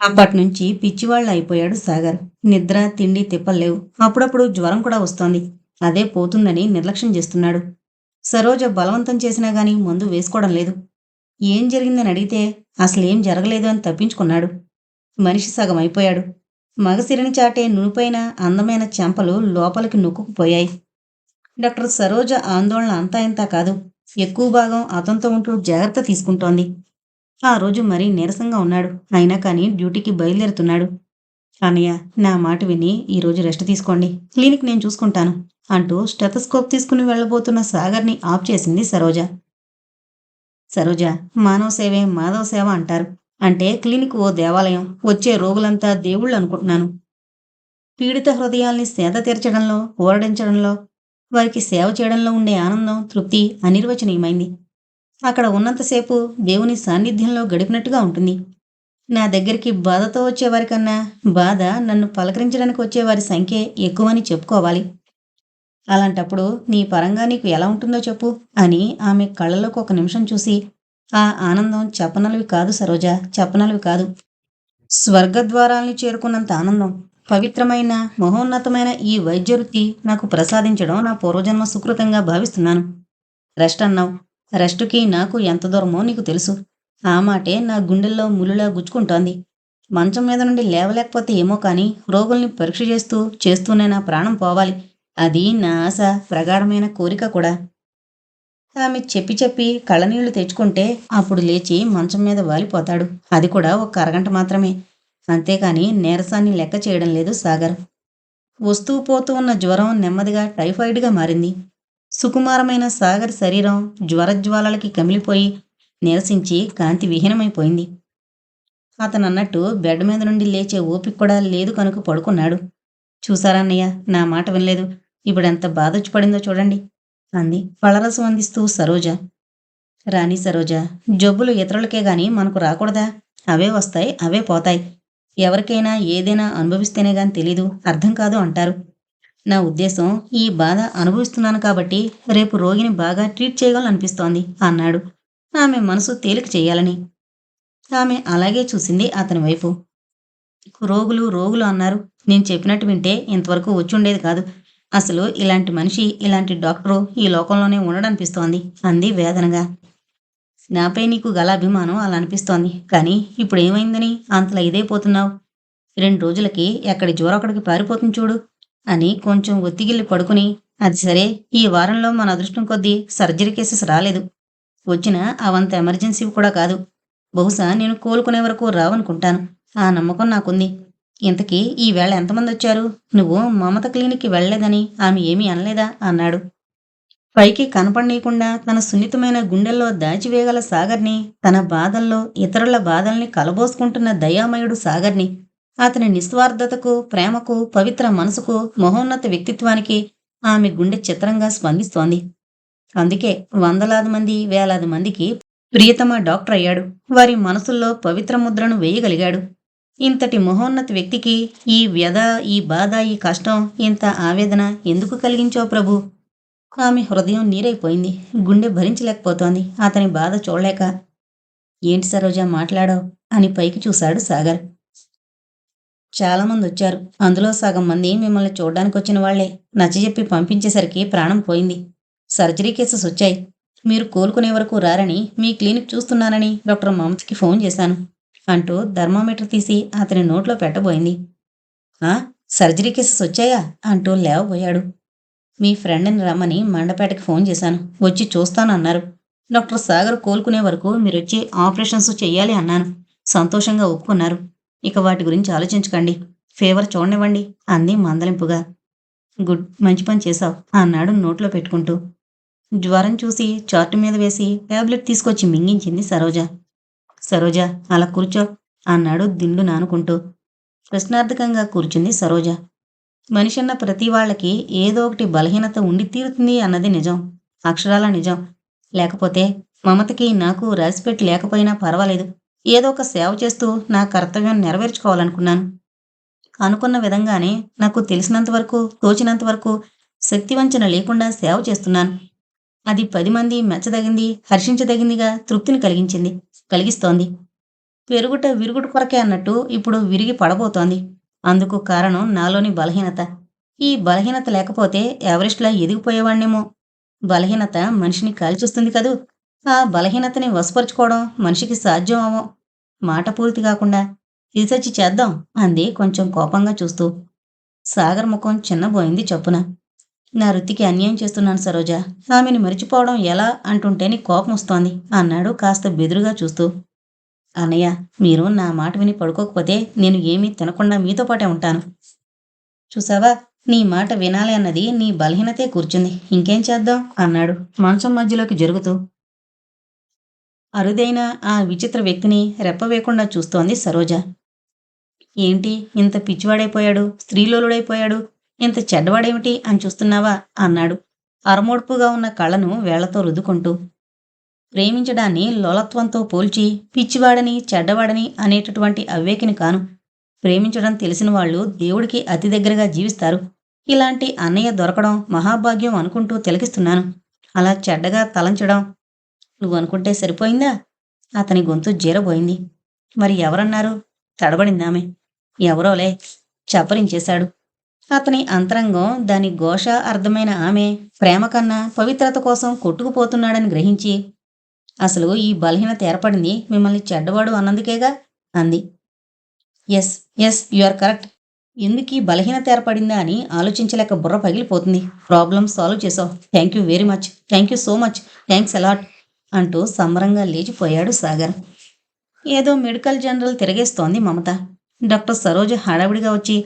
అప్పటి నుంచి పిచ్చివాళ్ళు అయిపోయాడు సాగర్. నిద్ర తిండి తిప్పలేవు. అప్పుడప్పుడు జ్వరం కూడా వస్తోంది. అదే పోతుందని నిర్లక్ష్యం చేస్తున్నాడు. సరోజ బలవంతం చేసినా గాని మందు వేసుకోవడం లేదు. ఏం జరిగిందని అడిగితే అసలేం జరగలేదు అని తప్పించుకున్నాడు. మనిషి సగం అయిపోయాడు మగసిరిని చాటే నునుపైన అందమైన చెంపలు లోపలికి నొక్కుకుపోయాయి. డాక్టర్ సరోజ ఆందోళన అంతా ఇంతా కాదు. ఎక్కువ భాగం అతనితో ఉంటూ జాగ్రత్త తీసుకుంటోంది. ఆ రోజు మరీ నీరసంగా ఉన్నాడు. అయినా కానీ డ్యూటీకి బయలుదేరుతున్నాడు. అన్నయ్య నా మాట విని ఈరోజు రెస్ట్ తీసుకోండి. క్లినిక్ నేను చూసుకుంటాను అంటూ స్టెథస్కోప్ తీసుకుని వెళ్ళబోతున్న సాగర్ని ఆఫ్ చేసింది సరోజ. సరోజ మానవ సేవే మాధవ సేవ అంటారు. అంటే క్లినిక్ ఓ దేవాలయం. వచ్చే రోగులంతా దేవుళ్ళు అనుకుంటున్నాను. పీడిత హృదయాల్ని సేద తీర్చడంలో ఓరడించడంలో వారికి సేవ చేయడంలో ఉండే ఆనందం తృప్తి అనిర్వచనీయమైంది. అక్కడ ఉన్నంతసేపు దేవుని సాన్నిధ్యంలో గడిపినట్టుగా ఉంటుంది. నా దగ్గరికి బాధతో వచ్చేవారికన్నా బాధ నన్ను పలకరించడానికి వచ్చేవారి సంఖ్య ఎక్కువని చెప్పుకోవాలి. అలాంటప్పుడు నీ పరంగా నీకు ఎలా ఉంటుందో చెప్పు అని ఆమె కళ్ళలోకి ఒక నిమిషం చూసి ఆ ఆనందం చెప్పనలవి కాదు సరోజ చెప్పనలవి కాదు. స్వర్గద్వారాల్ని చేరుకున్నంత ఆనందం పవిత్రమైన మహోన్నతమైన ఈ వైద్య వృత్తి నాకు ప్రసాదించడం నా పూర్వజన్మ సుకృతంగా భావిస్తున్నాను. రెస్ట్ అన్నావు. రెస్టుకి నాకు ఎంత దూరమో నీకు తెలుసు. ఆ మాటే నా గుండెల్లో ములులా గుచ్చుకుంటోంది. మంచం మీద నుండి లేవలేకపోతే ఏమో కానీ రోగుల్ని పరీక్ష చేస్తూ చేస్తూనే నా ప్రాణం పోవాలి. అది నా ఆశ ప్రగాఢమైన కోరిక కూడా. ఆమె చెప్పి చెప్పి కళ్ళనీళ్ళు తెచ్చుకుంటే అప్పుడు లేచి మంచం మీద వాలిపోతాడు. అది కూడా ఒక అరగంట మాత్రమే. అంతేకాని నీరసాన్ని లెక్క చేయడం లేదు సాగర్. వస్తూ పోతూ ఉన్న జ్వరం నెమ్మదిగా టైఫాయిడ్గా మారింది. సుకుమారమైన సాగర్ శరీరం జ్వరజ్వాలలకి కమిలిపోయి నిరసించి కాంతి విహీనమైపోయింది. అతను అన్నట్టు బెడ్ మీద నుండి లేచే ఓపిక కూడా లేదు కనుక పడుకున్నాడు. చూసారాన్నయ్య నా మాట వినలేదు. ఇప్పుడెంత బాధొచ్చి పడిందో చూడండి అంది. ఫలరసం అందిస్తూ సరోజ. రాణి సరోజ జబ్బులు ఇతరులకే గాని మనకు రాకూడదా? అవే వస్తాయి అవే పోతాయి. ఎవరికైనా ఏదైనా అనుభవిస్తేనే గాని తెలీదు అర్థం కాదు అంటారు. నా ఉద్దేశం ఈ బాధ అనుభవిస్తున్నాను కాబట్టి రేపు రోగిని బాగా ట్రీట్ చేయగలనిపిస్తోంది అన్నాడు. ఆమె మనసు తేలిక చేయాలని. ఆమె అలాగే చూసింది అతని వైపు. రోగులు రోగులు అన్నారు. నేను చెప్పినట్టు వింటే ఇంతవరకు వచ్చి ఉండేది కాదు. అసలు ఇలాంటి మనిషి ఇలాంటి డాక్టరు ఈ లోకంలోనే ఉండడనిపిస్తోంది అంది వేదనగా. నాపై నీకు గల అభిమానం అలా అనిపిస్తోంది. కానీ ఇప్పుడు ఏమైందని అంతలా ఇదైపోతున్నావు రెండు రోజులకి ఎక్కడి జ్వరం అక్కడికి పారిపోతుంది చూడు. అని కొంచెం ఒత్తిగిల్లి పడుకుని అది సరే ఈ వారంలో మన అదృష్టం కొద్దీ సర్జరీ కేసెస్ రాలేదు. వచ్చిన అవంత ఎమర్జెన్సీ కూడా కాదు. బహుశా నేను కోలుకునే వరకు రావనుకుంటాను. ఆ నమ్మకం నాకుంది. ఇంతకీ ఈవేళ ఎంతమంది వచ్చారు? నువ్వు మమత క్లినిక్కి వెళ్ళలేదని ఆమె ఏమీ అనలేదా? అన్నాడు. పైకి కనపడనీయకుండా తన సున్నితమైన గుండెల్లో దాచివేయగల సాగర్ని తన బాధల్లో ఇతరుల బాధల్ని కలబోసుకుంటున్న దయామయుడు సాగర్ని అతని నిస్వార్థతకు ప్రేమకు పవిత్ర మనసుకు మహోన్నత వ్యక్తిత్వానికి ఆమె గుండె చిత్రంగా స్పందిస్తోంది. అందుకే వందలాది మంది వేలాది మందికి ప్రియతమ డాక్టర్ అయ్యాడు. వారి మనసుల్లో పవిత్ర ముద్రను వేయగలిగాడు. ఇంతటి మహోన్నత వ్యక్తికి ఈ వ్యధ ఈ బాధ ఈ కష్టం ఇంత ఆవేదన ఎందుకు కలిగించావు ప్రభు? ఆమె హృదయం నీరైపోయింది. గుండె భరించలేకపోతోంది. అతని బాధ చూడలేక ఏంటి సరోజా మాట్లాడో అని పైకి చూశాడు సాగర్. చాలామంది వచ్చారు అందులో సగం మంది మిమ్మల్ని చూడ్డానికి వచ్చిన వాళ్ళే నచ్చజెప్పి పంపించేసరికి ప్రాణం పోయింది. సర్జరీ కేసెస్ వచ్చాయి మీరు కోలుకునే వరకు రారని మీ క్లినిక్ చూస్తున్నానని డాక్టర్ మమతకి ఫోన్ చేశాను. అంటూ థర్మామీటర్ తీసి అతని నోట్లో పెట్టబోయింది. ఆ? సర్జరీ కేసెస్ వచ్చాయా అంటూ లేవబోయాడు. మీ ఫ్రెండ్ని రమ్మని మండపేటకి ఫోన్ చేశాను. వచ్చి చూస్తాను అన్నారు డాక్టర్ సాగర్ కోలుకునే వరకు మీరు వచ్చి ఆపరేషన్స్ చెయ్యాలి అన్నాను. సంతోషంగా ఒప్పుకున్నారు. ఇక వాటి గురించి ఆలోచించకండి. ఫేవర్ చూడనివ్వండి. అంది మందలింపుగా. గుడ్ మంచి పని చేశావు అన్నాడు నోట్లో పెట్టుకుంటూ. జ్వరం చూసి చార్టు మీద వేసి టాబ్లెట్ తీసుకొచ్చి మింగించింది సరోజ. సరోజ అలా కూర్చో అన్నాడు దిండు నానుకుంటూ. ప్రశ్నార్థకంగా కూర్చుంది సరోజ. మనిషన్న ప్రతి వాళ్ళకి ఏదో ఒకటి బలహీనత ఉండి తీరుతుంది అన్నది నిజం. అక్షరాల నిజం. లేకపోతే మమతకి నాకు రాసిపెట్టి లేకపోయినా పర్వాలేదు. ఏదో ఒక సేవ చేస్తూ నా కర్తవ్యం నెరవేర్చుకోవాలనుకున్నాను. అనుకున్న విధంగానే నాకు తెలిసినంత వరకు తోచినంత వరకు శక్తివంచన లేకుండా సేవ చేస్తున్నాను. అది పది మంది మెచ్చదగింది హర్షించదగిందిగా తృప్తిని కలిగించింది కలిగిస్తోంది. పెరుగుట విరుగుట కొరకే అన్నట్టు ఇప్పుడు విరిగి పడబోతోంది. అందుకు కారణం నాలోని బలహీనత. ఈ బలహీనత లేకపోతే ఎవరెస్ట్లా ఎదిగిపోయేవాణ్ణేమో? బలహీనత మనిషిని కాల్చేస్తుంది కదూ? ఆ బలహీనతని వశపరుచుకోవడం మనిషికి సాధ్యం అవో మాట పూర్తి కాకుండా రీసెర్చ్ చేద్దాం అంది కొంచెం కోపంగా చూస్తూ. సాగర్ ముఖం చిన్నబోయింది చప్పున. నా వృత్తికి అన్యాయం చేస్తున్నాను సరోజ. ఆమెను మరిచిపోవడం ఎలా అంటుంటేని కోపం వస్తోంది అన్నాడు కాస్త బెదురుగా చూస్తూ. అన్నయ్య మీరు నా మాట విని పడుకోకపోతే నేను ఏమీ తినకుండా మీతో పాటే ఉంటాను. చూసావా? నీ మాట వినాలి అన్నది నీ బలహీనతే కూర్చుంది. ఇంకేం చేద్దాం? అన్నాడు. మంచం మధ్యలోకి జరుగుతూ. అరుదైన ఆ విచిత్ర వ్యక్తిని రెప్పవేయకుండా చూస్తోంది సరోజ. ఏంటి ఇంత పిచ్చివాడైపోయాడు? స్త్రీలోలుడైపోయాడు? ఇంత చెడ్డవాడేమిటి అని చూస్తున్నావా? అన్నాడు. అరమోడ్పుగా ఉన్న కళ్ళను వేళ్ళతో రుద్దుకుంటూ. ప్రేమించడాన్ని లోలత్వంతో పోల్చి పిచ్చివాడని చెడ్డవాడని అనేటటువంటి అవ్వేకిని కాను. ప్రేమించడం తెలిసిన వాళ్ళు దేవుడికి అతి దగ్గరగా జీవిస్తారు. ఇలాంటి అన్నయ్య దొరకడం మహాభాగ్యం అనుకుంటూ తిలకిస్తున్నాను. అలా చెడ్డగా తలంచడం నువ్వు అనుకుంటే సరిపోయిందా? అతని గొంతు జీరబోయింది. మరి ఎవరన్నారు? తడబడిందామె. ఎవరోలే? చప్పరించేశాడు అతని అంతరంగం దాని ఘోష అర్థమైన ఆమె ప్రేమ కన్నా పవిత్రత కోసం కొట్టుకుపోతున్నాడని గ్రహించి అసలు ఈ బలహీనత ఏర్పడింది మిమ్మల్ని చెడ్డవాడు అన్నందుకేగా? అంది. Yes yes you are correct. ఎందుకు ఈ బలహీనత ఏర్పడిందా అని ఆలోచించలేక బుర్ర పగిలిపోతుంది. ప్రాబ్లం సాల్వ్ చేసావు thank you very much. Thank you so much. Thanks a lot అంటూ సంబరంగా లేచిపోయాడు సాగర్. ఏదో మెడికల్ జనరల్ తిరగేస్తోంది మమత. డాక్టర్ సరోజ హడావిడిగా వచ్చి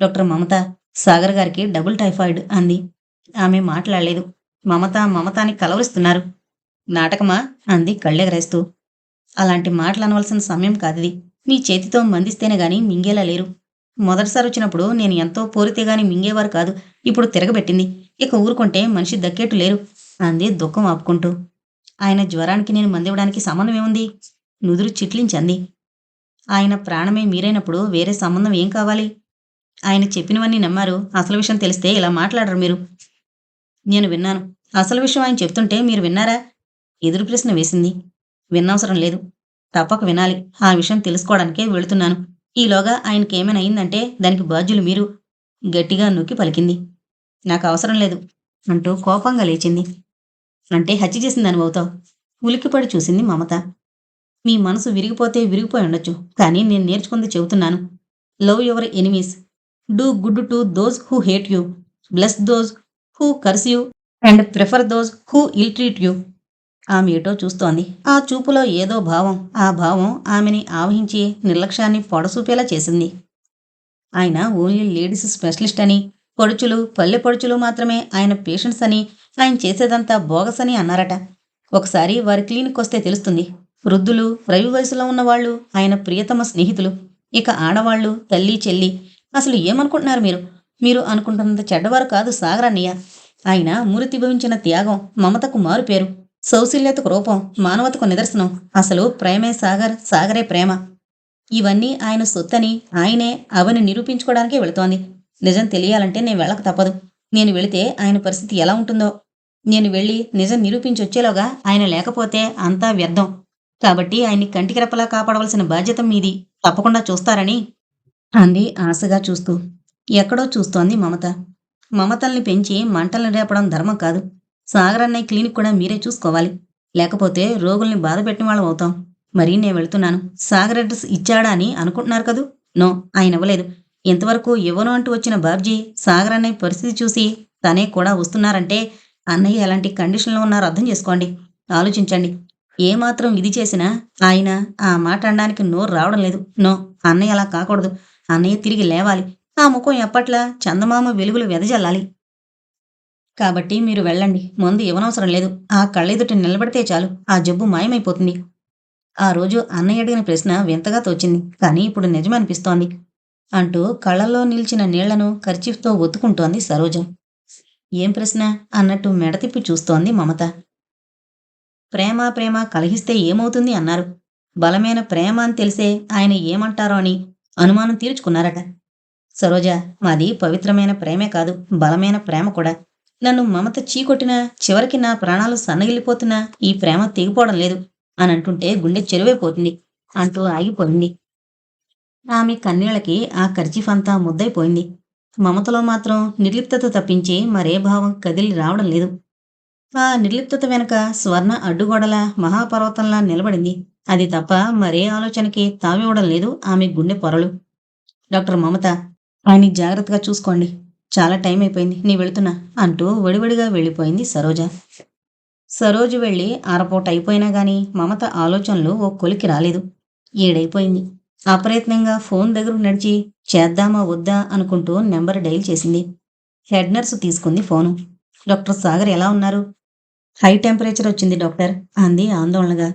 డాక్టర్ మమత సాగర్ గారికి డబుల్ టైఫాయిడ్ అంది. ఆమె మాట్లాడలేదు. మమత మమతాని కలవరిస్తున్నారు. నాటకమా? అంది కళ్ళెగరేస్తూ. అలాంటి మాటలు అనవలసిన సమయం కాదిది. మీ చేతితో మందిస్తేనే గాని మింగేలా లేరు. మొదటిసారి వచ్చినప్పుడు నేను ఎంతో పోరితే గాని మింగేవారు కాదు. ఇప్పుడు తిరగబెట్టింది. ఇక ఊరుకుంటే మనిషి దక్కేట్టు లేరు అంది దుఃఖం ఆపుకుంటూ. ఆయన జ్వరానికి నేను మందివ్వడానికి సంబంధం ఏముంది? నుదురు చిట్లించంది ఆయన ప్రాణమే మీరైనప్పుడు వేరే సంబంధం ఏం కావాలి? ఆయన చెప్పినవన్నీ నమ్మారు. అసలు విషయం తెలిస్తే ఇలా మాట్లాడరు మీరు? నేను విన్నాను. అసలు విషయం ఆయన చెప్తుంటే మీరు విన్నారా? ఎదురు ప్రశ్న వేసింది. విన్నవసరం లేదు. తప్పక వినాలి. ఆ విషయం తెలుసుకోవడానికే వెళుతున్నాను. ఈలోగా ఆయనకి ఏమైనా అయిందంటే దానికి బాధ్యులు మీరు. గట్టిగా నొక్కి పలికింది. నాకు అవసరం లేదు అంటూ కోపంగా లేచింది. అంటే హత్య చేసిందని అవుతావు ఉలిక్కిపడి చూసింది మమత. మీ మనసు విరిగిపోతే విరిగిపోయి ఉండొచ్చు కానీ నేను నేర్చుకుంది చెబుతున్నాను. Love your enemies. Do good to those who hate you. Bless those who curse you. And prefer those who ill treat you. ఆమె ఏటో చూస్తోంది. ఆ చూపులో ఏదో భావం. ఆ భావం ఆమెని ఆవహించి నిర్లక్ష్యాన్ని పొడసూపేలా చేసింది. ఆయన ఓన్లీ లేడీస్ స్పెషలిస్ట్ అని పొడుచులు పల్లె పొడుచులు మాత్రమే ఆయన పేషెంట్స్ అని ఆయన చేసేదంతా బోగసని అన్నారట. ఒకసారి వారి క్లినిక్ వస్తే తెలుస్తుంది. వృద్ధులు రవి వయసులో ఉన్నవాళ్ళు ఆయన ప్రియతమ స్నేహితులు. ఇక ఆడవాళ్ళు తల్లి చెల్లి. అసలు ఏమనుకుంటున్నారు మీరు? మీరు అనుకుంటున్నంత చెడ్డవారు కాదు సాగరన్నయ్య. ఆయన మూర్తి భవించిన త్యాగం మమతకు మారు పేరు. సౌశల్యతకు రూపం మానవతకు నిదర్శనం. అసలు ప్రేమే సాగర్ సాగరే ప్రేమ. ఇవన్నీ ఆయన సొత్తని ఆయనే అవని నిరూపించుకోవడానికే వెళుతోంది. నిజం తెలియాలంటే నేను వెళ్ళక తప్పదు. నేను వెళితే ఆయన పరిస్థితి ఎలా ఉంటుందో. నేను వెళ్ళి నిజం నిరూపించొచ్చేలోగా ఆయన లేకపోతే అంతా వ్యర్థం. కాబట్టి ఆయన్ని కంటికి రెప్పలా కాపాడవలసిన బాధ్యత మీది. తప్పకుండా చూస్తారని అంది ఆశగా చూస్తూ. ఎక్కడో చూస్తోంది మమత. మమతల్ని పెంచి మంటల్ని రేపడం ధర్మం కాదు. సాగరన్నయ్య క్లినిక్ కూడా మీరే చూసుకోవాలి. లేకపోతే రోగుల్ని బాధ పెట్టిన వాళ్ళం అవుతాం. మరీ నేను వెళ్తున్నాను. సాగర్ అడ్రస్ ఇచ్చాడా అని అనుకుంటున్నారు కదూ? నో ఆయన ఇవ్వలేదు. ఇంతవరకు ఇవ్వను అంటూ వచ్చిన బాబ్జీ సాగర్ అన్నయ్య పరిస్థితి చూసి తనే కూడా వస్తున్నారంటే అన్నయ్య ఎలాంటి కండిషన్లో ఉన్నారో అర్థం చేసుకోండి. ఆలోచించండి. ఏమాత్రం ఇది చేసినా ఆయన ఆ మాట అనడానికి నోరు రావడం లేదు. నో అన్నయ్య అలా కాకూడదు. అన్నయ్య తిరిగి లేవాలి. ఆ ముఖం ఎప్పట్లా చందమామ వెలుగులు వెదజల్లాలి. కాబట్టి మీరు వెళ్ళండి. ముందు ఇవ్వనవసరం లేదు. ఆ కళ్ళెదుట నిలబడితే చాలు. ఆ జబ్బు మాయమైపోతుంది. ఆ రోజు అన్నయ్య అడిగిన ప్రశ్న వింతగా తోచింది. కానీ ఇప్పుడు నిజమనిపిస్తోంది. అంటూ కళ్ళల్లో నిలిచిన నీళ్ళను కర్చీఫ్తో ఒత్తుకుంటోంది సరోజ. ఏం ప్రశ్న? అన్నట్టు మెడతిప్పి చూస్తోంది మమత. ప్రేమ ప్రేమ కలిగిస్తే ఏమవుతుంది? అన్నారు. బలమైన ప్రేమ అని తెలిసే ఆయన ఏమంటారో అని అనుమానం తీర్చుకున్నారట. సరోజ మాది పవిత్రమైన ప్రేమే కాదు బలమైన ప్రేమ కూడా. నన్ను మమత చీకొట్టినా చివరికి నా ప్రాణాలు సన్నగిల్లిపోతున్నా ఈ ప్రేమ తెగిపోవడం లేదు అని అంటుంటే గుండె చెరువైపోతుంది అంటూ ఆగిపోయింది. ఆమె కన్నీళ్ళకి ఆ కర్చీఫ్ అంతా ముద్దైపోయింది మమతలో మాత్రం నిర్లిప్తత తప్పించి మరే భావం కదిలి రావడం లేదు. ఆ నిర్లిప్తత వెనుక స్వర్ణ అడ్డుగోడల మహాపర్వతంలా నిలబడింది. అది తప్ప మరే ఆలోచనకి తావివ్వడం లేదు ఆమె గుండె పొరలు. డాక్టర్ మమత ఆయన్ని జాగ్రత్తగా చూసుకోండి. చాలా టైం అయిపోయింది నీ వెళుతున్నా అంటూ వడివడిగా వెళ్ళిపోయింది సరోజ. సరోజు వెళ్ళి అరపోట అయిపోయినా గాని మమత ఆలోచనలు ఓ కొలికి రాలేదు. ఏడైపోయింది. అప్రయత్నంగా ఫోన్ దగ్గరకు నడిచి చేద్దామా వద్దా అనుకుంటూ నెంబర్ డైల్ చేసింది. హెడ్ నర్సు తీసుకుంది ఫోను. డాక్టర్ సాగర్ ఎలా ఉన్నారు? హై టెంపరేచర్ వచ్చింది డాక్టర్ అంది ఆందోళనగా.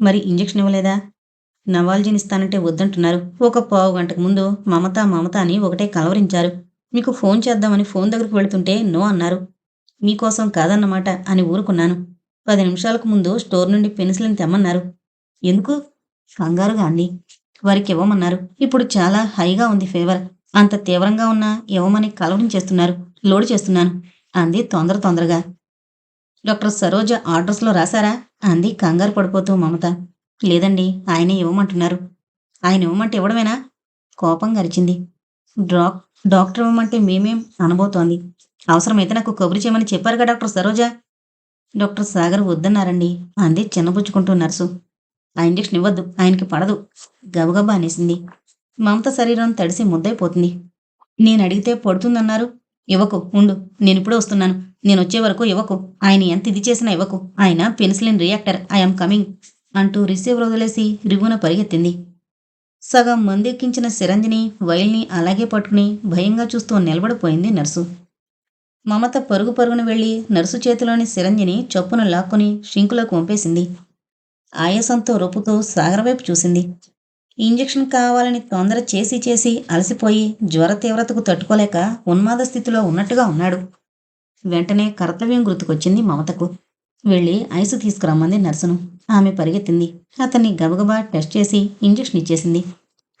మరి ఇంజెక్షన్ ఇవ్వలేదా? నవాల్జీని ఇస్తానంటే వద్దంటున్నారు. ఒక పావు గంటకు ముందు మమత మమత అని ఒకటే కలవరించారు. మీకు ఫోన్ చేద్దామని ఫోన్ దగ్గరకు వెళుతుంటే నో అన్నారు. మీకోసం కాదన్నమాట అని ఊరుకున్నాను. పది నిమిషాలకు ముందు స్టోర్ నుండి పెన్సిల్ని తెమ్మన్నారు. ఎందుకు? కంగారుగా అంది. వారికి ఇవ్వమన్నారు. ఇప్పుడు చాలా హైగా ఉంది ఫీవర్. అంత తీవ్రంగా ఉన్నా ఇవ్వమని కలవడం చేస్తున్నారు. లోడ్ చేస్తున్నాను. అంది తొందర తొందరగా. డాక్టర్ సరోజ ఆర్డర్స్లో రాశారా? అంది కంగారు పడిపోతూ మమత. లేదండి ఆయనే ఇవ్వమంటున్నారు. ఆయన ఇవ్వమంటే ఇవ్వడమేనా? కోపం గరిచింది. డాక్ డాక్టర్ ఇవ్వమంటే మేమేం అనబోతోంది. అవసరమైతే నాకు కబురు చేయమని చెప్పారుగా డాక్టర్ సరోజ? డాక్టర్ సాగర్ వద్దన్నారండి. అంది చిన్నబుచ్చుకుంటూ నర్సు. ఆ ఇంజక్షన్ ఇవ్వద్దు ఆయనకి పడదు. గబగబా అనేసింది. మమత శరీరం తడిసి ముద్దైపోతుంది నేను అడిగితే పడుతుందన్నారు. ఇవ్వకు ఉండు. నేను ఇప్పుడే వస్తున్నాను. నేను వచ్చే వరకు ఇవ్వకు. ఆయన ఎంత ఇది చేసినా ఇవ్వకు. ఆయన పెన్సిలిన్ రియాక్టర్. ఐఎమ్ కమింగ్ అంటూ రిసీవర్ వదిలేసి రిగున పరిగెత్తింది. సగం మందెక్కించిన సిరంజిని వైల్ని అలాగే పట్టుకుని భయంగా చూస్తూ నిలబడిపోయింది నర్సు. మమత పరుగు పరుగున వెళ్ళి నర్సు చేతిలోని సిరంజిని చొప్పున లాక్కుని షింకులోకి వంపేసింది. ఆయాసంతో రొప్పుతూ సాగర్ వైపు చూసింది. ఇంజెక్షన్ కావాలని తొందర చేసి చేసి అలసిపోయి జ్వర తీవ్రతకు తట్టుకోలేక ఉన్మాద స్థితిలో ఉన్నట్టుగా ఉన్నాడు. వెంటనే కర్తవ్యం గుర్తుకొచ్చింది మమతకు. వెళ్ళి ఐసు తీసుకురమ్మంది నర్సును. ఆమె పరిగెత్తింది. అతన్ని గబగబా టెస్ట్ చేసి ఇంజెక్షన్ ఇచ్చేసింది.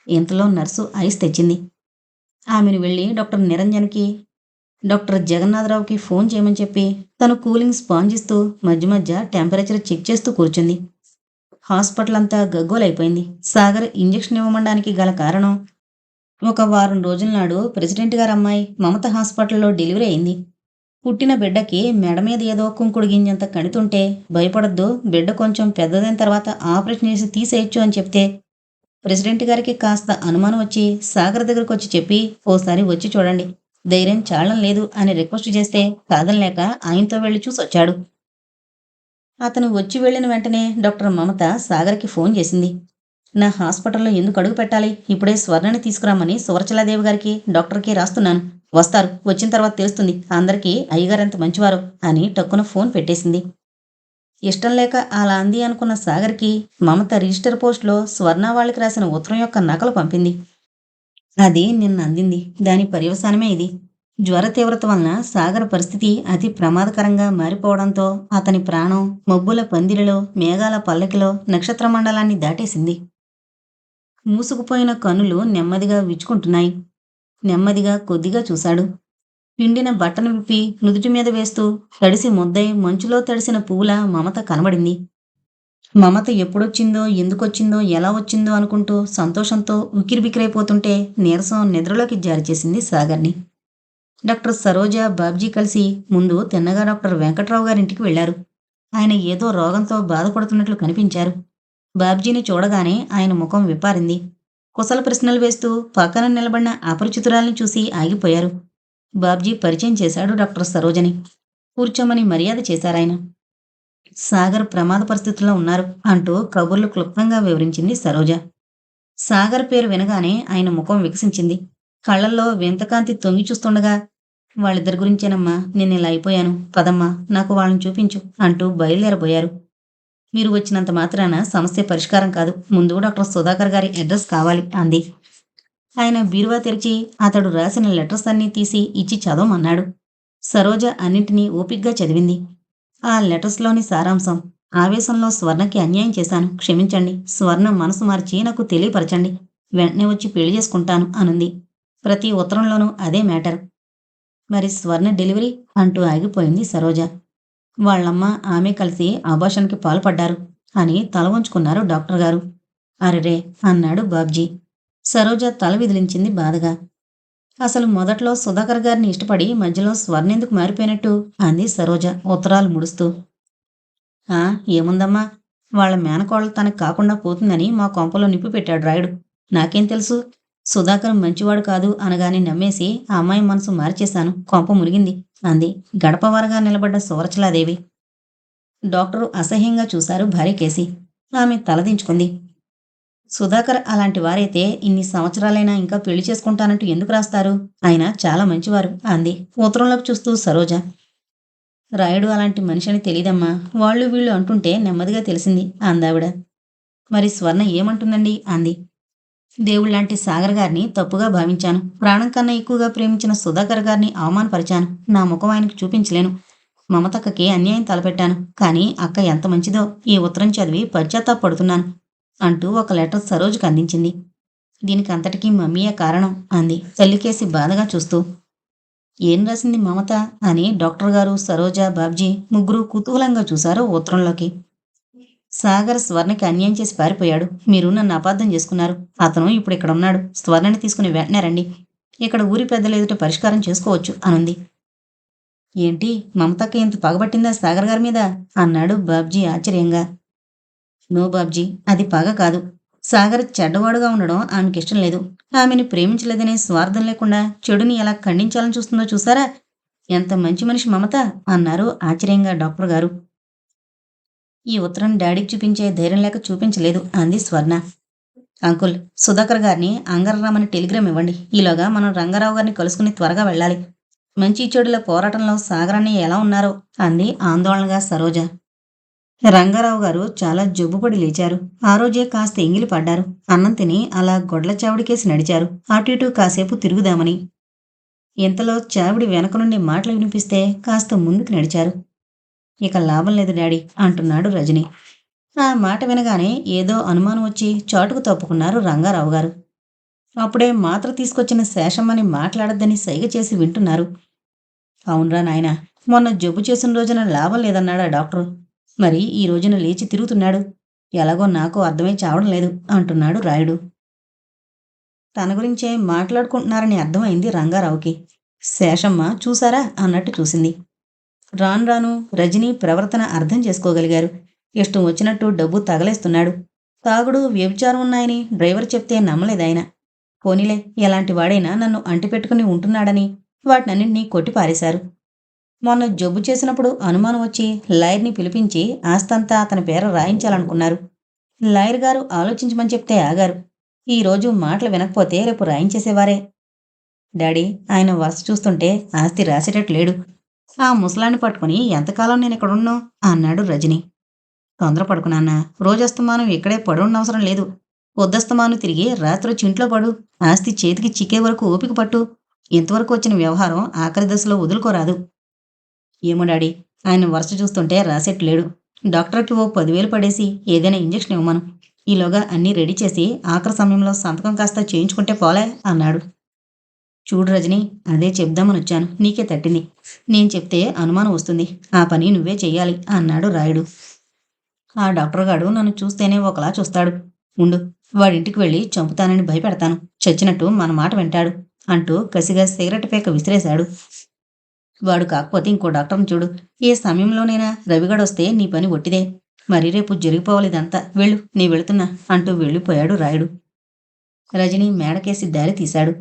ఇంతలో నర్సు ఐస్ తెచ్చింది. ఆమెను వెళ్ళి డాక్టర్ నిరంజన్కి డాక్టర్ జగన్నాథరావుకి ఫోన్ చేయమని చెప్పి తను కూలింగ్ స్పాంజ్ ఇస్తూ మధ్య మధ్య టెంపరేచర్ చెక్ చేస్తూ కూర్చుంది. హాస్పిటల్ అంతా గగ్గోలైపోయింది. సాగర్ ఇంజెక్షన్ ఇవ్వమనడానికి గల కారణం? ఒక వారం రోజుల నాడు ప్రెసిడెంట్ గారు అమ్మాయి మమత హాస్పిటల్లో డెలివరీ అయింది. పుట్టిన బిడ్డకి మెడ మీద ఏదో కుంకుడు గింజంత కణితుంటే భయపడద్దు బిడ్డ కొంచెం పెద్దదైన తర్వాత ఆపరేషన్ చేసి తీసేయచ్చు అని చెప్తే ప్రెసిడెంట్ గారికి కాస్త అనుమానం వచ్చి సాగర్ దగ్గరకు వచ్చి చెప్పి ఓసారి వచ్చి చూడండి. ధైర్యం చాలం లేదు అని రిక్వెస్ట్ చేస్తే కాదనలేక ఆయనతో వెళ్ళి చూసొచ్చాడు. అతను వచ్చి వెళ్ళిన వెంటనే డాక్టర్ మమత సాగర్కి ఫోన్ చేసింది. నా హాస్పిటల్లో ఎందుకు అడుగు పెట్టాలి? ఇప్పుడే స్వర్ణని తీసుకురామని సువర్చలాదేవి గారికి డాక్టర్కి రాస్తున్నాను. వస్తారు. వచ్చిన తర్వాత తెలుస్తుంది. అందరికీ అయ్యగారెంత మంచివారు అని టక్కున ఫోన్ పెట్టేసింది. ఇష్టం లేక అలా అంది అనుకున్న సాగర్కి మమత రిజిస్టర్ పోస్ట్లో స్వర్ణ వాళ్ళకి రాసిన ఉత్తరం యొక్క నకలు పంపింది. అది నిన్న అందింది. దాని పర్యవసానమే ఇది. జ్వర తీవ్రత వలన సాగర్ పరిస్థితి అతి ప్రమాదకరంగా మారిపోవడంతో అతని ప్రాణం మబ్బుల పందిరిలో మేఘాల పల్లకిలో నక్షత్ర మండలాన్ని దాటేసింది. మూసుకుపోయిన కన్నులు నెమ్మదిగా విచ్చుకుంటున్నాయి. నెమ్మదిగా కొద్దిగా చూశాడు. పిండిన బట్టను విప్పి నుదుటి మీద వేస్తూ తడిసి ముద్దై మంచులో తడిసిన పువ్వుల మమత కనబడింది. మమత ఎప్పుడొచ్చిందో ఎందుకొచ్చిందో ఎలా వచ్చిందో అనుకుంటూ సంతోషంతో ఉక్కిరిబిక్కిరైపోతుంటే నీరసం నిద్రలోకి జారిచేసింది సాగర్ని. డాక్టర్ సరోజ బాబ్జీ కలిసి ముందు తిన్నగా డాక్టర్ వెంకట్రావు గారింటికి వెళ్ళారు ఆయన ఏదో రోగంతో బాధపడుతున్నట్లు కనిపించారు. బాబ్జీని చూడగానే ఆయన ముఖం విప్పారింది. కుశల ప్రశ్నలు వేస్తూ పక్కన నిలబడిన అపరిచితురాల్ని చూసి ఆగిపోయారు. బాబ్జీ పరిచయం చేశాడు డాక్టర్ సరోజని. కూర్చోమని మర్యాద చేశారాయన. సాగర్ ప్రమాద పరిస్థితుల్లో ఉన్నారు అంటూ కబుర్లు క్లుప్తంగా వివరించింది సరోజ. సాగర్ పేరు వినగానే ఆయన ముఖం వికసించింది. కళ్ళల్లో వింతకాంతి తొంగి చూస్తుండగా వాళ్ళిద్దరి గురించేనమ్మా నేను ఇలా అయిపోయాను. పదమ్మా నాకు వాళ్ళని చూపించు అంటూ బయలుదేరబోయారు. మీరు వచ్చినంత మాత్రాన సమస్య పరిష్కారం కాదు. ముందు డాక్టర్ సుధాకర్ గారి అడ్రస్ కావాలి అంది. ఆయన బీరువా తెరిచి అతడు రాసిన లెటర్స్ అన్నీ తీసి ఇచ్చి చదవమన్నాడు. సరోజ అన్నింటినీ ఓపిగ్గా చదివింది. ఆ లెటర్స్లోని సారాంశం ఆవేశంలో స్వర్ణకి అన్యాయం చేశాను. క్షమించండి స్వర్ణ మనసు మార్చి నాకు తెలియపరచండి. వెంటనే వచ్చి పెళ్ళి చేసుకుంటాను అనుంది. ప్రతి ఉత్తరంలోనూ అదే మ్యాటర్. మరి స్వర్ణ డెలివరీ అంటూ ఆగిపోయింది సరోజ. వాళ్ళమ్మ ఆమె కలిసి అబాషన్కి పాల్పడ్డారు అని తల వంచుకున్నారు డాక్టర్ గారు. అరెరే అన్నాడు బాబ్జీ. సరోజ తల విదిలించింది బాధగా. అసలు మొదట్లో సుధాకర్ గారిని ఇష్టపడి మధ్యలో స్వర్ణెందుకు మారిపోయినట్టు అంది సరోజ ఉత్తరాలు ముడుస్తూ. ఆ ఏముందమ్మా? వాళ్ళ మేనకోడలు తనకు కాకుండా పోతుందని మా కొంపలో నిప్పు పెట్టాడు రాయుడు. నాకేం తెలుసు? సుధాకర్ మంచివాడు కాదు అనగానే నమ్మేసి ఆ అమ్మాయి మనసు మార్చేశాను. కొంప మురిగింది అంది. గడపవరగా నిలబడ్డ సువరచలాదేవి డాక్టరు అసహ్యంగా చూశారు భార్య కేసి. ఆమె తలదించుకుంది సుధాకర్ అలాంటి వారైతే ఇన్ని సంవత్సరాలైనా ఇంకా పెళ్ళి చేసుకుంటానంటూ ఎందుకు రాస్తారు? ఆయన చాలా మంచివారు అంది. ఉత్తరంలోకి చూస్తూ సరోజ. రాయుడు అలాంటి మనిషి అని తెలియదమ్మా వాళ్ళు వీళ్ళు అంటుంటే నెమ్మదిగా తెలిసింది అందావిడ. మరి స్వర్ణ ఏమంటుందండి? అంది. దేవుళ్ళంటి సాగర్ గారిని తప్పుగా భావించాను. ప్రాణం కన్నా ఎక్కువగా ప్రేమించిన సుధాకర్ గారిని అవమానపరిచాను. నా ముఖం ఆయనకు చూపించలేను. మమతక్కకి అన్యాయం తలపెట్టాను. కానీ అక్క ఎంత మంచిదో ఈ ఉత్తరం చదివి పశ్చాత్తాపడుతున్నాను అంటూ ఒక లెటర్ సరోజుకు అందించింది. దీనికి అంతటికీ మమ్మీయే కారణం అంది తల్లికేసి బాధగా చూస్తూ. ఏం రాసింది మమత అని డాక్టర్ గారు సరోజ బాబ్జీ ముగ్గురు కుతూహలంగా చూశారు ఉత్తరంలోకి. సాగర్ స్వర్ణకి అన్యాయం చేసి పారిపోయాడు. మీరు నన్ను అపార్థం చేసుకున్నారు. అతను ఇప్పుడు ఇక్కడ ఉన్నాడు. స్వర్ణని తీసుకుని వెంటనే రండి. ఇక్కడ ఊరి పెద్దలు ఎదుట పరిష్కారం చేసుకోవచ్చు అనుంది. ఏంటి? మమతక్క ఇంత పగబట్టిందా సాగర్ గారి మీద? అన్నాడు బాబ్జీ ఆశ్చర్యంగా. నో బాబ్జీ అది పగ కాదు. సాగర్ చెడ్డవాడుగా ఉండడం ఆమెకి ఇష్టం లేదు. ఆమెను ప్రేమించలేదనే స్వార్థం లేకుండా చెడుని ఎలా ఖండించాలని చూస్తుందో చూసారా? ఎంత మంచి మనిషి మమత? అన్నారు ఆశ్చర్యంగా డాక్టర్ గారు. ఈ ఉత్తరం డాడీకి చూపించే ధైర్యం లేక చూపించలేదు అంది స్వర్ణ. అంకుల్ సుధాకర్ గారిని అంగరరామని టెలిగ్రామ్ ఇవ్వండి. ఈలోగా మనం రంగారావు గారిని కలుసుకుని త్వరగా వెళ్ళాలి. మంచి చెడుల పోరాటంలో సాగరాన్ని ఎలా ఉన్నారో అంది ఆందోళనగా సరోజ. రంగారావు గారు చాలా జబ్బుపడి లేచారు. ఆ రోజే కాస్త ఎంగిలి పడ్డారు. అన్నం తిని అలా గొడ్ల చావిడికేసి నడిచారు. అటు ఇటు కాసేపు తిరుగుదామని. ఇంతలో చావిడి వెనక నుండి మాటలు వినిపిస్తే కాస్త ముందుకు నడిచారు. ఇక లాభం లేదు డాడీ అంటున్నాడు రజని. ఆ మాట వినగానే ఏదో అనుమానం వచ్చి చాటుకు తప్పుకున్నారు రంగారావు గారు. అప్పుడే మాత్ర తీసుకొచ్చిన శేషమ్మని మాట్లాడద్దని సైగ చేసి వింటున్నారు. అవునరా నాయనా మొన్న జబ్బు చేసిన రోజున లాభం లేదన్నాడా డాక్టర్? మరి ఈ రోజున లేచి తిరుగుతున్నాడు. ఎలాగో నాకు అర్థమై చావడం లేదు అంటున్నాడు రాయుడు. తన గురించే మాట్లాడుకుంటున్నారని అర్థమైంది రంగారావుకి. శేషమ్మ చూసారా? అన్నట్టు చూసింది. రాను రాను రజనీ ప్రవర్తన అర్థం చేసుకోగలిగారు. ఇష్టం వచ్చినట్టు డబ్బు తగలేస్తున్నాడు. తాగుడు వ్యభిచారం ఉన్నాయని డ్రైవర్ చెప్తే నమ్మలేదాయన పోనీలే ఎలాంటి వాడైనా నన్ను అంటిపెట్టుకుని ఉంటున్నాడని వాటినన్నింటినీ కొట్టి పారేశారు మొన్న జబ్బు చేసినప్పుడు అనుమానం వచ్చి లాయర్ని పిలిపించి ఆస్తంతా అతని పేర రాయించాలనుకున్నారు. లాయర్ గారు ఆలోచించమని చెప్తే ఆగారు. ఈరోజు మాటలు వినకపోతే రేపు రాయించేసేవారే. డాడీ ఆయన వరుస చూస్తుంటే ఆస్తి రాసేటట్టు లేడు. ఆ ముసలాన్ని పట్టుకుని ఎంతకాలం నేను ఇక్కడ ఉన్నాను అన్నాడు రజని. తొందరపడుకున్నానా రోజస్తమానం ఇక్కడే పడుండవసరం లేదు. పొద్దస్తమాను తిరిగి రాత్రి చింట్లో ఇంట్లో పడు. ఆస్తి చేతికి చిక్కే వరకు ఓపిక పట్టు. ఇంతవరకు వచ్చిన వ్యవహారం ఆఖరి దశలో వదులుకోరాదు. ఏమో డాడీ. ఆయన వరుస చూస్తుంటే రాసేట్లేడు డాక్టర్కి ఓ పదివేలు పడేసి ఏదైనా ఇంజెక్షన్ ఇవ్వమను. ఈలోగా అన్నీ రెడీ చేసి ఆఖరి సమయంలో సంతకం కాస్త చేయించుకుంటే పోలే అన్నాడు. చూడు రజని అదే చెప్దామని వచ్చాను నీకే తట్టింది. నేను చెప్తే అనుమానం వస్తుంది. ఆ పని నువ్వే చెయ్యాలి అన్నాడు రాయుడు. ఆ డాక్టర్ గాడు నన్ను చూస్తేనే ఒకలా చూస్తాడు. ఉండు వాడింటికి వెళ్ళి చంపుతానని భయపెడతాను. చచ్చినట్టు మన మాట వింటాడు అంటూ కసిగా సిగరెట్ పేక విసిరేశాడు. వాడు కాకపోతే ఇంకో డాక్టర్ని చూడు. ఏ సమయంలోనైనా రవిగడొస్తే నీ పని ఒట్టిదే. మరి రేపు జరిగిపోవాలి ఇదంతా వెళ్ళు నీ వెళుతున్నా అంటూ వెళ్ళిపోయాడు రాయుడు. రజని మేడకేసి దారి తీశాడు.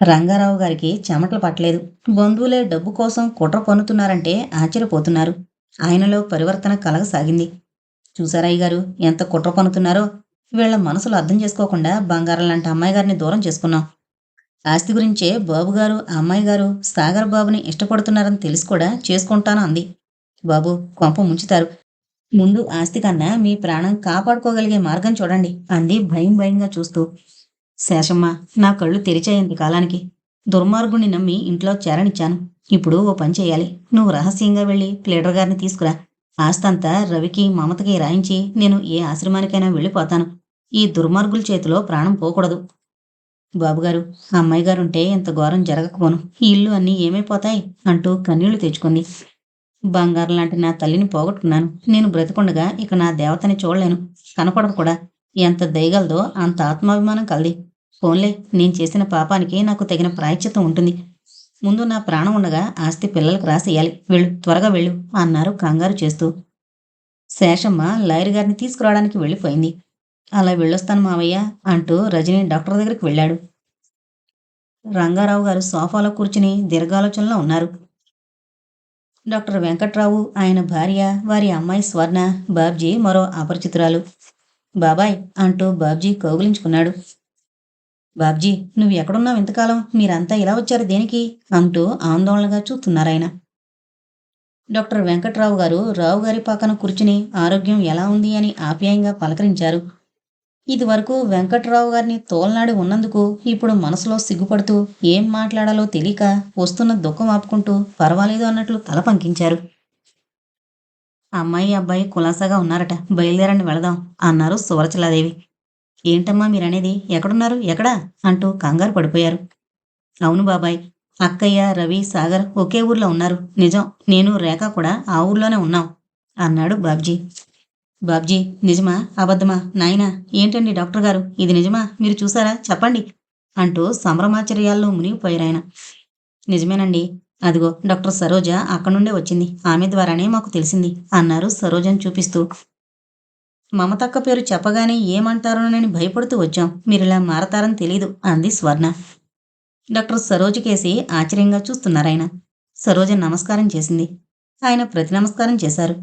రంగారావు గారికి చెమటలు పట్టలేదు. బంధువులే డబ్బు కోసం కుట్ర పన్నుతున్నారంటే ఆశ్చర్యపోతున్నారు. ఆయనలో పరివర్తన కలగసాగింది. చూసారాయి గారు ఎంత కుట్ర పన్నుతున్నారో? వీళ్ళ మనసులు అర్థం చేసుకోకుండా బంగారం లాంటి అమ్మాయి గారిని దూరం చేసుకున్నాం. ఆస్తి గురించే బాబుగారు ఆ అమ్మాయి గారు సాగర్ బాబుని ఇష్టపడుతున్నారని తెలిసి కూడా చేసుకుంటాను అంది. బాబు కొంప ముంచుతారు. ముందు ఆస్తి కన్నా మీ ప్రాణం కాపాడుకోగలిగే మార్గం చూడండి అంది భయం భయంగా చూస్తూ. శేషమ్మ నా కళ్ళు తెరిచాయింది కాలానికి. దుర్మార్గుణ్ణి నమ్మి ఇంట్లో చేరనిచ్చాను. ఇప్పుడు ఓ పని చేయాలి. నువ్వు రహస్యంగా వెళ్ళి ప్లేడర్ గారిని తీసుకురా. ఆస్తంతా రవికి మమతకి రాయించి నేను ఏ ఆశ్రమానికైనా వెళ్ళిపోతాను. ఈ దుర్మార్గుల చేతిలో ప్రాణం పోకూడదు. బాబుగారు అమ్మాయి గారుంటే ఇంత ఘోరం జరగకపోను. ఈ ఇల్లు అన్నీ ఏమైపోతాయి? అంటూ కన్నీళ్ళు తెచ్చుకుంది. బంగారం లాంటి నా తల్లిని పోగొట్టుకున్నాను. నేను బ్రతికుండగా ఇక నా దేవతని చూడలేను. కనపడదు కూడా. ఎంత దయగలదో అంత ఆత్మాభిమానం కలది. ఫోన్లే నేను చేసిన పాపానికి నాకు తగిన ప్రాయశ్చిత్తం ఉంటుంది. ముందు నా ప్రాణం ఉండగా ఆస్తి పిల్లలకు రాసేయాలి. వెళ్ళు త్వరగా వెళ్ళు అన్నారు కంగారు చేస్తూ. శేషమ్మ లాయర్ గారిని తీసుకురావడానికి వెళ్ళిపోయింది. అలా వెళ్ళొస్తాను మావయ్య అంటూ రజని డాక్టర్ దగ్గరికి వెళ్ళాడు. రంగారావు గారు సోఫాలో కూర్చుని దీర్ఘాలోచనలో ఉన్నారు. డాక్టర్ వెంకట్రావు ఆయన భార్య వారి అమ్మాయి స్వర్ణ బాబ్జీ మరో అపరిచితురాలు. బాబాయ్ అంటూ బాబ్జీ కౌగులించుకున్నాడు. బాబ్జీ నువ్వు ఎక్కడున్నావు ఇంతకాలం? మీరంతా ఇలా వచ్చారు దేనికి? అంటూ ఆందోళనగా చూస్తున్నారాయన. డాక్టర్ వెంకట్రావు గారు రావు గారి పక్కన కూర్చుని ఆరోగ్యం ఎలా ఉంది అని ఆప్యాయంగా పలకరించారు. ఇదివరకు వెంకట్రావు గారిని తోలనాడి ఉన్నందుకు ఇప్పుడు మనసులో సిగ్గుపడుతూ ఏం మాట్లాడాలో తెలియక వస్తున్న దుఃఖం ఆపుకుంటూ పర్వాలేదు అన్నట్లు తల పంకించారు. అమ్మాయి అబ్బాయి కులాసాగా ఉన్నారట. బయలుదేరండి వెళదాం అన్నారు సువరచలాదేవి. ఏంటమ్మా మీరనేది? ఎక్కడున్నారు? ఎక్కడా? అంటూ కంగారు పడిపోయారు. అవును బాబాయ్ అక్కయ్య రవి సాగర్ ఒకే ఊర్లో ఉన్నారు. నిజం నేను రేఖ కూడా ఆ ఊర్లోనే ఉన్నాం అన్నాడు బాబ్జీ. బాబ్జీ నిజమా? అబద్ధమా? నాయనా ఏంటండి డాక్టర్ గారు? ఇది నిజమా? మీరు చూసారా? చెప్పండి అంటూ సంభ్రమాచర్యాల్లో మునిగిపోయారాయన నిజమేనండి. అదిగో డాక్టర్ సరోజ అక్కడి నుండే వచ్చింది. ఆమె ద్వారానే మాకు తెలిసింది అన్నారు సరోజను చూపిస్తూ. మమతక్క పేరు చెప్పగానే ఏమంటారోనని భయపడుతూ వచ్చాం. మీరిలా మారతారని తెలీదు అంది స్వర్ణ. డాక్టర్ సరోజకేసి ఆశ్చర్యంగా చూస్తున్నారాయన. సరోజ నమస్కారం చేసింది. ఆయన ప్రతి నమస్కారం చేశారు.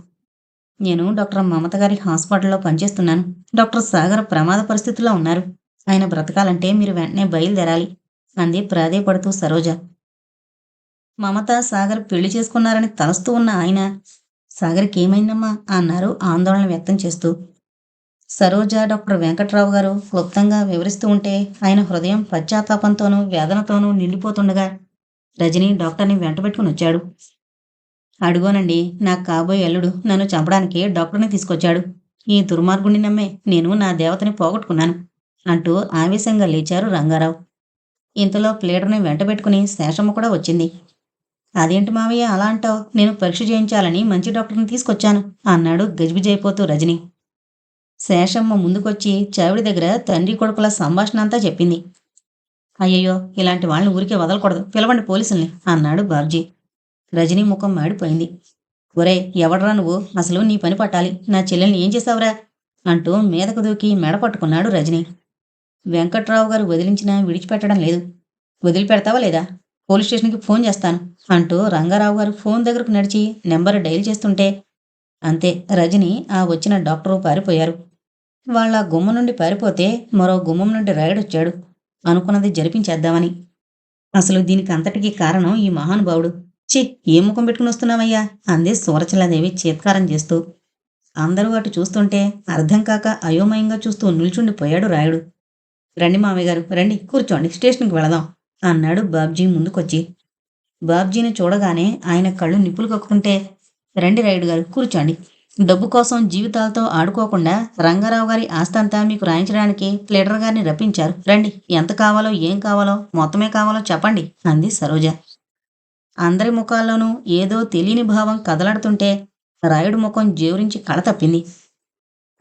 నేను డాక్టర్ మమత గారి హాస్పిటల్లో పనిచేస్తున్నాను. డాక్టర్ సాగర్ ప్రమాద పరిస్థితిలో ఉన్నారు. ఆయన బ్రతకాలంటే మీరు వెంటనే బయలుదేరాలి అంది ప్రాధేయపడుతూ సరోజ. మమత సాగర్ పెళ్ళి చేసుకున్నారని తలస్తూ ఉన్న ఆయన సాగర్కి ఏమైందమ్మా అన్నారు ఆందోళన వ్యక్తం చేస్తూ. సరోజ డాక్టర్ వెంకట్రావు గారు క్లుప్తంగా వివరిస్తూ ఉంటే ఆయన హృదయం పశ్చాత్తాపంతోనూ వేదనతోనూ నిండిపోతుండగా రజని డాక్టర్ని వెంటబెట్టుకుని వచ్చాడు. అడుగోనండి నాకు కాబోయే అల్లుడు నన్ను చంపడానికి డాక్టర్ని తీసుకొచ్చాడు. ఈ దుర్మార్గుడిని నమ్మే నేను నా దేవతని పోగొట్టుకున్నాను అంటూ ఆవేశంగా లేచారు రంగారావు. ఇంతలో ప్లేటర్ని వెంటబెట్టుకుని శేషమ్మ కూడా వచ్చింది. అదేంటి మావయ్య అలా అంటావు? నేను పరీక్ష చేయించాలని మంచి డాక్టర్ని తీసుకొచ్చాను అన్నాడు గజిబిజైపోతూ రజని. శేషమ్మ ముందుకొచ్చి చావిడి దగ్గర తండ్రి కొడుకుల సంభాషణ అంతా చెప్పింది. అయ్యయ్యో ఇలాంటి వాళ్ళని ఊరికే వదలకూడదు. పిలవండి పోలీసుల్ని అన్నాడు బాబ్జీ. రజనీ ముఖం మాడిపోయింది. ఒరే ఎవడ్రా నువ్వు? అసలు నీ పని పట్టాలి. నా చెల్లెల్ని ఏం చేశావురా అంటూ మీదకు దూకి మెడ పట్టుకున్నాడు రజనీ. వెంకట్రావు గారు వదిలించినా విడిచిపెట్టడం లేదు. వదిలిపెడతావా లేదా? పోలీస్ స్టేషన్కి ఫోన్ చేస్తాను అంటూ రంగారావు గారు ఫోన్ దగ్గరకు నడిచి నెంబర్ డైల్ చేస్తుంటే అంతే రజని ఆ వచ్చిన డాక్టరు పారిపోయారు. వాళ్ళ గుమ్మ నుండి పారిపోతే మరో గుమ్మం నుండి రైడ్ వచ్చాడు అనుకున్నది జరిపించేద్దామని. అసలు దీనికి అంతటికీ కారణం ఈ మహానుభావుడు. చి ఏ ముఖం పెట్టుకుని వస్తున్నావయ్యా? అంది సూరచలాదేవి చేత్కారం చేస్తూ. అందరూ అటు చూస్తుంటే అర్థం కాక అయోమయంగా చూస్తూ నిల్చుండిపోయాడు రాయుడు. రండి మామయ్య గారు రండి కూర్చోండి స్టేషన్కి వెళదాం అన్నాడు బాబ్జీ ముందుకొచ్చి. బాబ్జీని చూడగానే ఆయన కళ్ళు నిప్పులు కక్కుతుంటే రండి రాయుడు గారు కూర్చోండి. డబ్బు కోసం జీవితాలతో ఆడుకోకుండా రంగారావు గారి ఆస్తంతా మీకు రాయించడానికి ప్లేడర్ గారిని రప్పించారు. రండి ఎంత కావాలో ఏం కావాలో మొత్తమే కావాలో చెప్పండి అంది సరోజ. అందరి ముఖాల్లోనూ ఏదో తెలియని భావం కదలాడుతుంటే రాయుడు ముఖం జేవురించి కళ తప్పింది.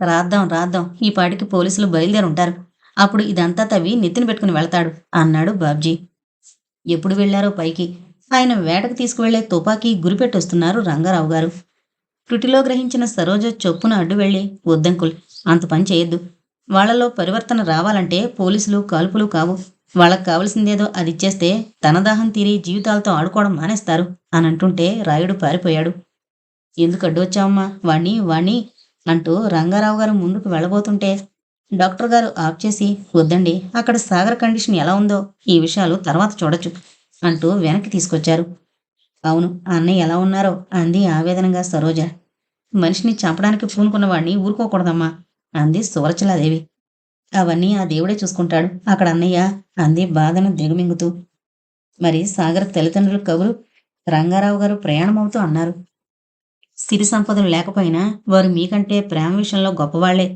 రాద్దాం రాద్దాం ఈ పాటికి పోలీసులు బయలుదేరుంటారు. అప్పుడు ఇదంతా తవ్వి నెత్తిన పెట్టుకుని వెళ్తాడు అన్నాడు బాబ్జీ. ఎప్పుడు వెళ్ళారో పైకి. ఆయన వేటకు తీసుకువెళ్ళే తుపాకీ గురిపెట్టొస్తున్నారు రంగారావు గారు. త్రుటిలో గ్రహించిన సరోజ చొప్పున అడ్డు వెళ్ళి వద్దంకుల్ అంత పని చేయొద్దు. వాళ్ళలో పరివర్తన రావాలంటే పోలీసులు కాల్పులు కావు. వాళ్ళకి కావలసిందేదో అది ఇచ్చేస్తే తన దాహం తీరి జీవితాలతో ఆడుకోవడం మానేస్తారు అని అంటుంటే రాయుడు పారిపోయాడు. ఎందుకు అడ్డు వచ్చావమ్మా? వాణ్ణి వాణ్ణి అంటూ రంగారావు గారు ముందుకు వెళ్ళబోతుంటే డాక్టర్ గారు ఆఫ్ చేసి వద్దండి అక్కడ సాగర్ కండిషన్ ఎలా ఉందో ఈ విషయాలు తర్వాత చూడొచ్చు అంటూ వెనక్కి తీసుకొచ్చారు. అవును అన్నయ్య ఎలా ఉన్నారో అంది ఆవేదనగా సరోజ. మనిషిని చంపడానికి పూనుకున్నవాడిని ఊరుకోకూడదమ్మా అంది సువరచలాదేవి. అవన్నీ ఆ దేవుడే చూసుకుంటాడు అక్కడ అన్నయ్య అంది బాధను దిగమింగుతూ. మరి సాగర్ తల్లిదండ్రులు కబురు రంగారావు గారు ప్రయాణమవుతూ అన్నారు. సిరి సంపదలు లేకపోయినా వారు మీకంటే ప్రేమ విషయంలో గొప్పవాళ్ళే.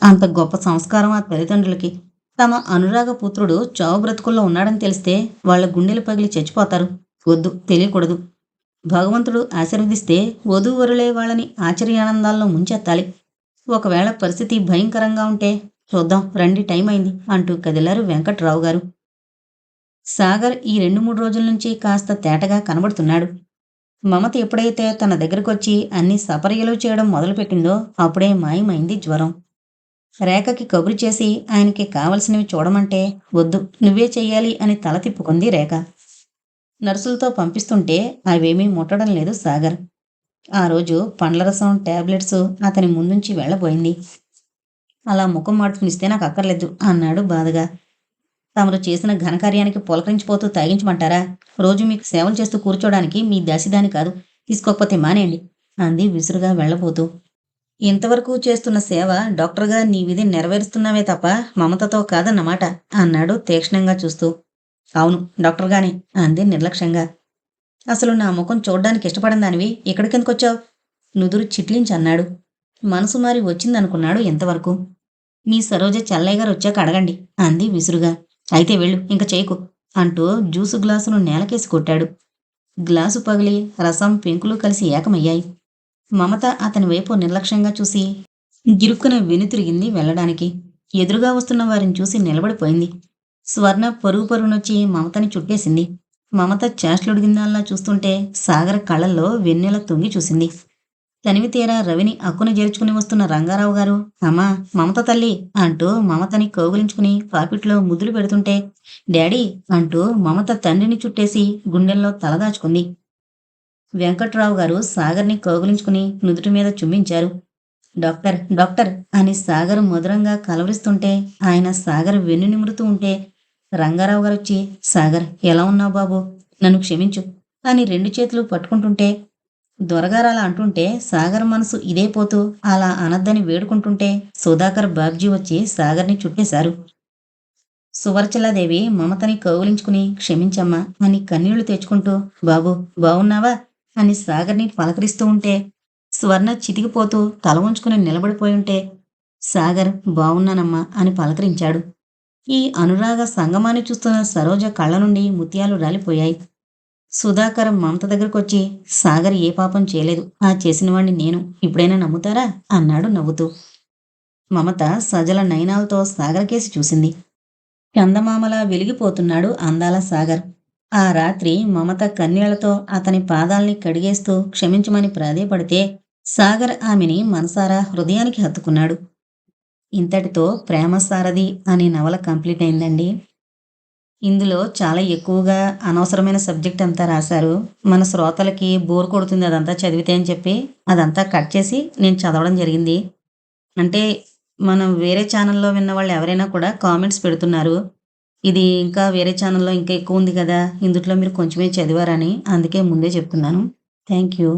అంత గొప్ప సంస్కారం ఆ తల్లిదండ్రులకి. తమ అనురాగ పుత్రుడు చావు బ్రతుకుల్లో ఉన్నాడని తెలిస్తే వాళ్ళ గుండెలు పగిలి చచ్చిపోతారు. వద్దు తెలియకూడదు. భగవంతుడు ఆశీర్వదిస్తే వధూవరులే వాళ్ళని ఆశ్చర్యానందాల్లో ముంచెత్తాలి. ఒకవేళ పరిస్థితి భయంకరంగా ఉంటే చూద్దాం రండి టైం అయింది అంటూ కదిలారు వెంకట్రావు గారు. సాగర్ ఈ రెండు మూడు రోజుల నుంచి కాస్త తేటగా కనబడుతున్నాడు. మమత ఎప్పుడైతే తన దగ్గరకు వచ్చి అన్ని సపర్యలు చేయడం మొదలుపెట్టిందో అప్పుడే మాయమైంది జ్వరం. రేఖకి కబురు చేసి ఆయనకి కావలసినవి చూడమంటే వద్దు నువ్వే చెయ్యాలి అని తల తిప్పుకుంది రేఖ. నర్సులతో పంపిస్తుంటే అవేమీ ముట్టడం లేదు సాగర్. ఆ రోజు పండ్ల రసం టాబ్లెట్స్ అతని ముందుంచి వెళ్ళబోయింది. అలా ముఖం మార్చుకునిస్తే నాకు అక్కర్లేదు అన్నాడు బాధగా. తమరు చేసిన ఘనకార్యానికి పులకరించిపోతూ తాగించమంటారా రోజు మీకు సేవలు చేస్తూ కూర్చోడానికి మీ దశదాని కాదు. తీసుకోకపోతే మానేయండి అంది విసురుగా వెళ్ళబోతూ. ఇంతవరకు చేస్తున్న సేవ డాక్టర్గా నీ విధి నెరవేరుస్తున్నావే తప్ప మమతతో కాదన్నమాట అన్నాడు తీక్షణంగా చూస్తూ. అవును డాక్టర్ గాని అంది నిర్లక్ష్యంగా. అసలు నా ముఖం చూడ్డానికి ఇష్టపడని దానివి ఇక్కడికెందుకొచ్చావు నుదురు చిట్లించి అన్నాడు. మనసు మారి వచ్చిందనుకున్నాడు ఇంతవరకు మీ సరోజ చెల్లయ్య గారు వచ్చాక అడగండి అంది విసురుగా. అయితే వెళ్ళు ఇంక చేయకు అంటూ జ్యూసు గ్లాసును నేలకేసి కొట్టాడు. గ్లాసు పగిలి రసం పెంకులు కలిసి ఏకమయ్యాయి. మమత అతని వైపు నిర్లక్ష్యంగా చూసి గిరుక్కున వెనుతిరిగింది వెళ్ళడానికి. ఎదురుగా వస్తున్న వారిని చూసి నిలబడిపోయింది. స్వర్ణ పరుగు పరుగునొచ్చి మమతని చుట్టేసింది. మమత చేష్టలుడిగిందాల్లా చూస్తుంటే సాగర కళ్ళల్లో వెన్నెల తొంగి చూసింది. తనివి తీరా రవిని అక్కున చేర్చుకుని వస్తున్న రంగారావు గారు అమ్మా మమత తల్లి అంటూ మమతని కౌగులించుకుని పాపిట్లో ముద్దులు పెడుతుంటే డాడీ అంటూ మమత తండ్రిని చుట్టేసి గుండెల్లో తలదాచుకుంది. వెంకట్రావు గారు సాగర్ని కౌగులించుకుని నుదుటి మీద చుమ్మించారు. డాక్టర్ డాక్టర్ అని సాగర్ మధురంగా కలవరిస్తుంటే ఆయన సాగర్ వెన్ను నిమురుతూ ఉంటే రంగారావు గారు వచ్చి సాగర్ ఎలా ఉన్నావు బాబు? నన్ను క్షమించు. అని రెండు చేతులు పట్టుకుంటుంటే దొరగారు అలా అంటుంటే సాగర్ మనసు ఇదే పోతూ అలా అనద్దని వేడుకుంటుంటే సుధాకర్ బాబ్జీ వచ్చి సాగర్ని చుట్టేశారు. సువర్చలాదేవి మమతని కౌగిలించుకుని క్షమించమ్మా అని కన్నీళ్ళు తెచ్చుకుంటూ బాబు బావున్నావా? అని సాగర్ని పలకరిస్తూ ఉంటే స్వర్ణ చితికిపోతూ తల ఉంచుకుని నిలబడిపోయి ఉంటే సాగర్ బావున్నానమ్మా అని పలకరించాడు. ఈ అనురాగ సంగమాన్ని చూస్తున్న సరోజ కళ్ళ నుండి ముత్యాలు రాలిపోయాయి. సుధాకర్ మమత దగ్గరకు వచ్చి సాగర్ ఏ పాపం చేయలేదు. ఆ చేసినవాణ్ణి నేను ఇప్పుడైనా నమ్ముతారా? అన్నాడు నవ్వుతూ. మమత సజల నయనాలతో సాగర్ కేసి చూసింది. చందమామలా వెలిగిపోతున్నాడు అందాల సాగర్. ఆ రాత్రి మమత కన్నీళ్ళతో అతని పాదాల్ని కడిగేస్తూ క్షమించమని ప్రాధేయపడితే సాగర్ ఆమెని మనసారా హృదయానికి హత్తుకున్నాడు. ఇంతటితో ప్రేమ సారథి అనే నవల కంప్లీట్ అయిందండి. ఇందులో చాలా ఎక్కువగా అనవసరమైన సబ్జెక్ట్ అంతా రాశారు. మన శ్రోతలకి బోర్ కొడుతుంది అదంతా చదివితే అని చెప్పి అదంతా కట్ చేసి నేను చదవడం జరిగింది. అంటే మనం వేరే ఛానల్లో విన్న వాళ్ళు ఎవరైనా కూడా కామెంట్స్ పెడుతున్నారు. ఇది ఇంకా వేరే ఛానల్లో ఇంకా ఎక్కువ ఉంది కదా ఇందుట్లో మీరు కొంచెమే చదివారని అందుకే ముందే చెప్తున్నాను. Thank you.